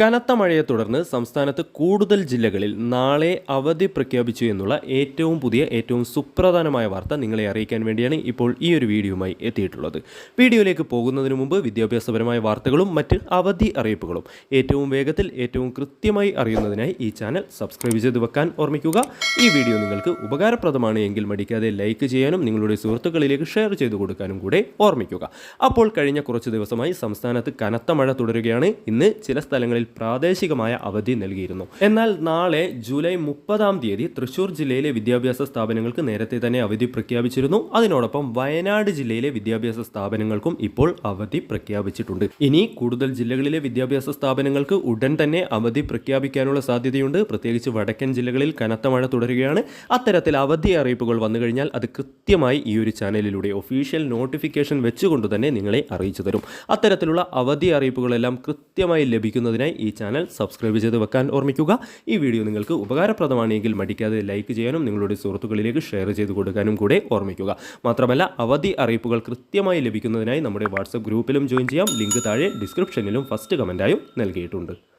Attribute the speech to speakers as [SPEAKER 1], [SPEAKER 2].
[SPEAKER 1] കനത്ത മഴയെ തുടർന്ന് സംസ്ഥാനത്ത് കൂടുതൽ ജില്ലകളിൽ നാളെ അവധി പ്രഖ്യാപിച്ചു എന്നുള്ള ഏറ്റവും പുതിയ ഏറ്റവും സുപ്രധാനമായ വാർത്ത നിങ്ങളെ അറിയിക്കാൻ വേണ്ടിയാണ് ഇപ്പോൾ ഈ ഒരു വീഡിയോയുമായി എത്തിയിട്ടുള്ളത്. വീഡിയോയിലേക്ക് പോകുന്നതിന് മുമ്പ് വിദ്യാഭ്യാസപരമായ വാർത്തകളും മറ്റ് അവധി അറിയിപ്പുകളും ഏറ്റവും വേഗത്തിൽ ഏറ്റവും കൃത്യമായി അറിയുന്നതിനായി ഈ ചാനൽ സബ്സ്ക്രൈബ് ചെയ്ത് വെക്കാൻ ഓർമ്മിക്കുക. ഈ വീഡിയോ നിങ്ങൾക്ക് ഉപകാരപ്രദമാണ് എങ്കിൽ മടിക്കാതെ ലൈക്ക് ചെയ്യാനും നിങ്ങളുടെ സുഹൃത്തുക്കളിലേക്ക് ഷെയർ ചെയ്ത് കൊടുക്കാനും കൂടെ ഓർമ്മിക്കുക. അപ്പോൾ കഴിഞ്ഞ കുറച്ച് ദിവസമായി സംസ്ഥാനത്ത് കനത്ത മഴ തുടരുകയാണ്. ഇന്ന് ചില സ്ഥലങ്ങളിൽ പ്രാദേശികമായ അവധി നൽകിയിരുന്നു. എന്നാൽ നാളെ ജൂലൈ മുപ്പതാം തീയതി തൃശൂർ ജില്ലയിലെ വിദ്യാഭ്യാസ സ്ഥാപനങ്ങൾക്ക് നേരത്തെ തന്നെ അവധി പ്രഖ്യാപിച്ചിരുന്നു. അതിനോടൊപ്പം വയനാട് ജില്ലയിലെ വിദ്യാഭ്യാസ സ്ഥാപനങ്ങൾക്കും ഇപ്പോൾ അവധി പ്രഖ്യാപിച്ചിട്ടുണ്ട്. ഇനി കൂടുതൽ ജില്ലകളിലെ വിദ്യാഭ്യാസ സ്ഥാപനങ്ങൾക്ക് ഉടൻ തന്നെ അവധി പ്രഖ്യാപിക്കാനുള്ള സാധ്യതയുണ്ട്. പ്രത്യേകിച്ച് വടക്കൻ ജില്ലകളിൽ കനത്ത മഴ തുടരുകയാണ്. അത്തരത്തിൽ അവധി അറിയിപ്പുകൾ വന്നു കഴിഞ്ഞാൽ അത് കൃത്യമായി ഈ ഒരു ചാനലിലൂടെ ഒഫീഷ്യൽ നോട്ടിഫിക്കേഷൻ വെച്ചുകൊണ്ട് തന്നെ നിങ്ങളെ അറിയിച്ചു തരും. അത്തരത്തിലുള്ള അവധി അറിയിപ്പുകളെല്ലാം കൃത്യമായി ലഭിക്കുന്നതിനായി ഈ ചാനൽ സബ്സ്ക്രൈബ് ചെയ്ത് വെക്കാൻ ഓർമ്മിക്കുക. ഈ വീഡിയോ നിങ്ങൾക്ക് ഉപകാരപ്രദമാണെങ്കിൽ മടിക്കാതെ ലൈക്ക് ചെയ്യാനും നിങ്ങളുടെ സുഹൃത്തുക്കളിലേക്ക് ഷെയർ ചെയ്ത് കൊടുക്കാനും കൂടെ ഓർമ്മിക്കുക. മാത്രമല്ല അവധി അറിയിപ്പുകൾ കൃത്യമായി ലഭിക്കുന്നതിനായി നമ്മുടെ വാട്സപ്പ് ഗ്രൂപ്പിലും ജോയിൻ ചെയ്യാം. ലിങ്ക് താഴെ ഡിസ്ക്രിപ്ഷനിലും ഫസ്റ്റ് കമന്റായും നൽകിയിട്ടുണ്ട്.